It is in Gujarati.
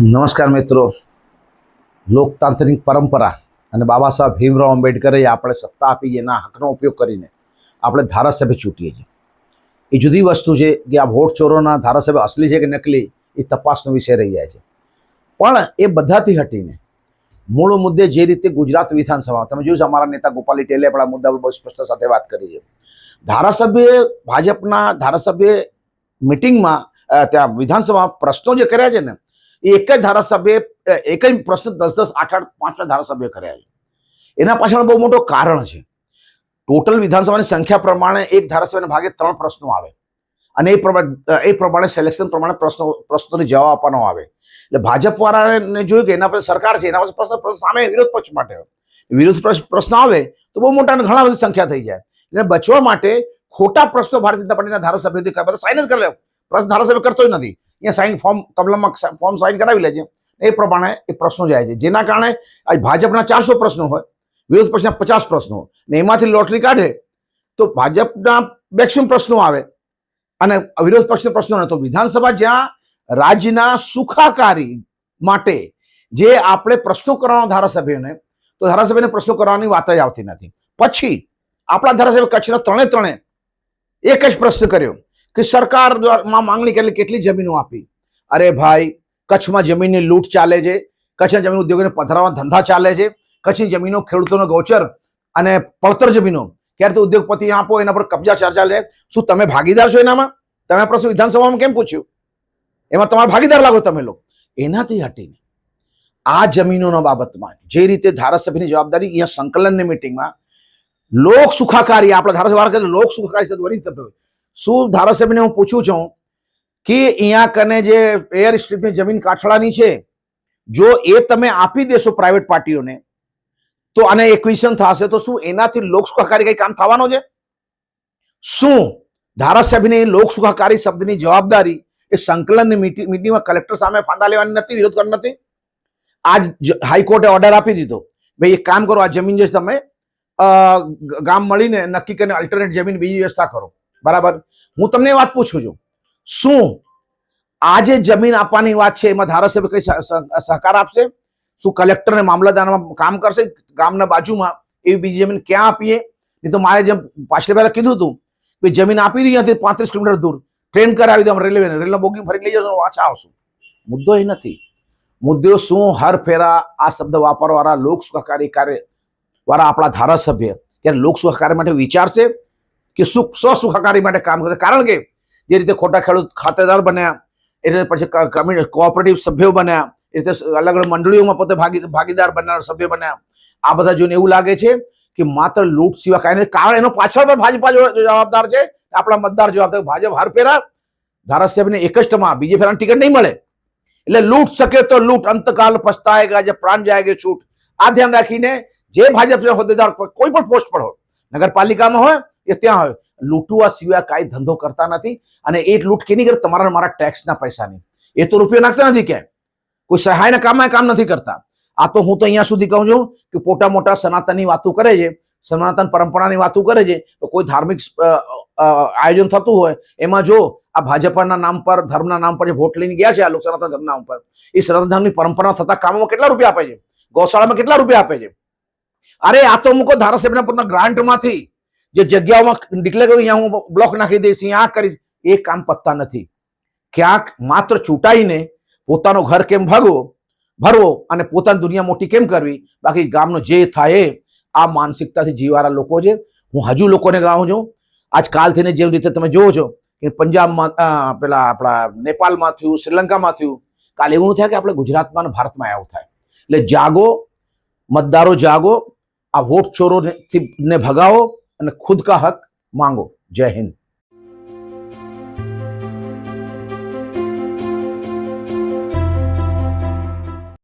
નમસ્કાર મિત્રો. લોકતાંત્રિક પરંપરા અને બાબા સાહેબ ભીમરાવ આંબેડકરે આપણે સત્તા આપી એના હકનો ઉપયોગ કરીને આપણે ધારાસભ્ય ચૂંટીએ છીએ. એ જુદી વસ્તુ છે કે આ વોટ ચોરોના ધારાસભ્ય અસલી છે કે નકલી એ તપાસનો વિષય રહી જાય છે. પણ એ બધાથી હટીને મૂળ મુદ્દે જે રીતે ગુજરાત વિધાનસભા, તમે જોયું અમારા નેતા ગોપાલ ઇટેલે પણ આ મુદ્દા પર બહુ સ્પષ્ટ સાથે વાત કરી છે. ધારાસભ્ય ભાજપના ધારાસભ્ય મિટિંગમાં ત્યાં વિધાનસભા પ્રશ્નો જે કર્યા છે ને એક જ ધારાસભ્ય એક જ પ્રશ્ન દસ દસ આઠ આઠ પાંચ પાંચ ધારાસભ્ય કર્યા છે. એના પાછળ બહુ મોટો કારણ છે. ટોટલ વિધાનસભાની સંખ્યા પ્રમાણે એક ધારાસભ્યના ભાગે ત્રણ પ્રશ્નો આવે. અને એ પ્રમાણે એ પ્રમાણે સિલેક્શન પ્રમાણે પ્રશ્નો, પ્રશ્નોને જવાબ આપવાનો આવે. એટલે ભાજપવાળાને જોયું કે એના પાસે સરકાર છે, એના પાસે પ્રશ્ન સામે વિરોધ પક્ષ માટે વિરોધ પ્રશ્ન આવે તો બહુ મોટા ઘણા બધી સંખ્યા થઈ જાય. એટલે બચવા માટે ખોટા પ્રશ્નો ભારતીય જનતા પાર્ટીના ધારાસભ્યોથી. સાઇન જ કરી લે પ્રશ્ન ધારાસભ્ય કરતો જ નથી. અહીંયા સાઇન ફોર્મ કમલમમાં ફોર્મ સાઇન કરાવી લે છે એ પ્રમાણે એ પ્રશ્નો જાય છે. જેના કારણે આજ ભાજપના ચારસો પ્રશ્નો હોય, વિરોધ પક્ષના પચાસ પ્રશ્નો ને એમાંથી લોટરી કાઢે, તો ભાજપના મેક્સિમમ પ્રશ્નો આવે. અને વિરોધ પક્ષના પ્રશ્નો તો વિધાનસભા જ્યાં રાજ્યના સુખાકારી માટે જે આપણે પ્રશ્નો કરવાનો ધારાસભ્યને, તો ધારાસભ્યને પ્રશ્નો કરવાની વાત જ આવતી નથી. પછી આપણા ધારાસભ્ય કચ્છના ત્રણે ત્રણે એક જ પ્રશ્ન કર્યો. કે સરકારમાં માંગણી કરેલી કેટલી જમીનો આપી? અરે ભાઈ, કચ્છમાં જમીનની લૂંટ ચાલે છે, કચ્છના જમીન ઉદ્યોગોને પથરાવવાના ધંધા ચાલે છે, કચ્છની જમીનો ખેડૂતોનો ગોચર અને પડતર જમીનો. ક્યારે ઉદ્યોગપતિ આપો, એના પર કબજા ચર્ચા લે. શું તમે ભાગીદાર છો એનામાં? તમે પ્રશ્ન વિધાનસભામાં કેમ પૂછ્યું? એમાં તમારા ભાગીદાર લાગો તમે લોકો. એનાથી હટીને આ જમીનોના બાબતમાં જે રીતે ધારાસભ્યની જવાબદારી અહીંયા સંકલનની મિટિંગમાં લોક સુખાકારી, આપણા તો લોક સુખાકારી વળી તત્વ શું ધારાસભ્યને હું પૂછું છું કે અહીંયા કને જે એર સ્ટ્રીપની જમીન કાઠળાની છે, જો એ તમે આપી દેશો પ્રાઇવેટ પાર્ટીઓને, તો આને એક્વિશન થશે, તો શું એનાથી લોક સુખાકારી કઈ કામ થવાનો છે? શું ધારાસભ્યની લોક સુખાકારી શબ્દની જવાબદારી એ સંકલનની મીટિંગ મિટિંગમાં કલેક્ટર સામે ફાંદા લેવાની નથી, વિરોધ કરવાનો નથી? આજ હાઈકોર્ટે ઓર્ડર આપી દીધો. ભાઈ, એક કામ કરો, આ જમીન જે તમે ગામ મળીને નક્કી કરીને અલ્ટરનેટ જમીન બીજી વ્યવસ્થા કરો. બરાબર? હું તમને વાત પૂછું છું. શું આજે જમીન આપવાની વાત છે? એમાં ધારાસભ્ય કઈ સહ- સહ- સહકાર આપશે? શું કલેક્ટર ને મામલતદારમાં કામ કરશે? ગામના બાજુમાં એવી બીજી જમીન ક્યાં આપીએ? નહીં તો મારે જેમ પાછલી પહેલાં કીધું હતું કે જમીન આપી દઈએ હતી પાંત્રીસ કિલોમીટર દૂર. ટ્રેન કરાવી દઉં રેલવે રેલવે બોગી ફરી લઈ જશો પાછા આવશું. મુદ્દો એ નથી. મુદ્દો શું? હર ફેરા આ શબ્દ વાપરવાળા લોક સહકારી કાર્ય આપણા ધારાસભ્ય. ત્યારે લોક સુખાકારી માટે વિચારશે? કે સુખ, સ્વસુખાકારી માટે કામ કરે. કારણ કે જે રીતે ખોટા ખેડૂત ખાતેદાર બન્યા, એ રીતે પછી કોઓપરેટિવ સભ્યો બન્યા, એ રીતે અલગ અલગ મંડળીઓમાં પોતે ભાગી, ભાગીદાર બનનાર સભ્ય બન્યા. આ બધા જોઈને એવું લાગે છે કે માત્ર લૂંટ સિવાય કાંઈ નથી કારણ એનો પાછળ પણ ભાજપા જવાબદાર છે, આપણા મતદાર જવાબદાર ભાજપ હર ફેરા ધારાસભ્યને એક જ ટમાં બીજી ફેરાની ટિકિટ નહીં મળે. એટલે લૂંટ શકે તો લૂંટ. અંતકાલ પસ્તાયેગા જે પ્રાણ જાયગે છૂટ. આ ધ્યાન રાખીને જે ભાજપના હોદ્દેદાર કોઈ પણ પોસ્ટ પર હોય, નગરપાલિકામાં હોય કે ત્યાં હોય લૂંટવા સિવાય કાંઈ ધંધો કરતા નથી અને એ લૂંટ કેની કરે? તમારા મારા ટેક્સના પૈસાની. એ તો રૂપિયો નાખતા નથી ક્યાંય. કોઈ સહાયના કામમાં કામ નથી કરતા. આ તો હું તો અહીંયા સુધી કહું છું કે મોટા મોટા સનાતનની વાતો કરે છે, સનાતન પરંપરાની વાતો કરે છે, તો કોઈ ધાર્મિક આયોજન થતું હોય, એમાં જો આ ભાજપના નામ પર, ધર્મના નામ પર જે વોટ લઈને ગયા છે આ લોકો સનાતન ધર્મના ઉપર, એ સનાતન ધર્મની પરંપરા થતા કામોમાં કેટલા રૂપિયા આપે છે? ગૌશાળામાં કેટલા રૂપિયા આપે છે? અરે આ તો મૂકો ધારાસભ્યના પોતાના ગ્રાન્ટમાંથી જે જગ્યાઓમાં ડિક્લેર કર્યું અહીંયા હું બ્લોક નાખી દઈશ, અહીંયા આ કરીશ, એ કામ પત્તા નથી. ક્યાંક માત્ર ચૂંટાઈને પોતાનો ઘર કેમ ભાગવો ભરવો અને પોતાની દુનિયા મોટી કેમ કરવી? બાકી ગામનો જે થાય આ માનસિકતાથી જીવારા લોકો છે. હું હજુ લોકોને ગાઉં છું. આજ કાલથી ને જેવી રીતે તમે જોવો છો કે પંજાબમાં પેલા આપણા નેપાળમાં થયું, શ્રીલંકામાં થયું, કાલે એવું થાય કે આપણે ગુજરાતમાં અને ભારતમાં આવું થાય. એટલે જાગો, મતદારો જાગો, આ વોટ ચોરોને ભગાવો અને ખુદ કા હક માંગો. જય હિન્દ.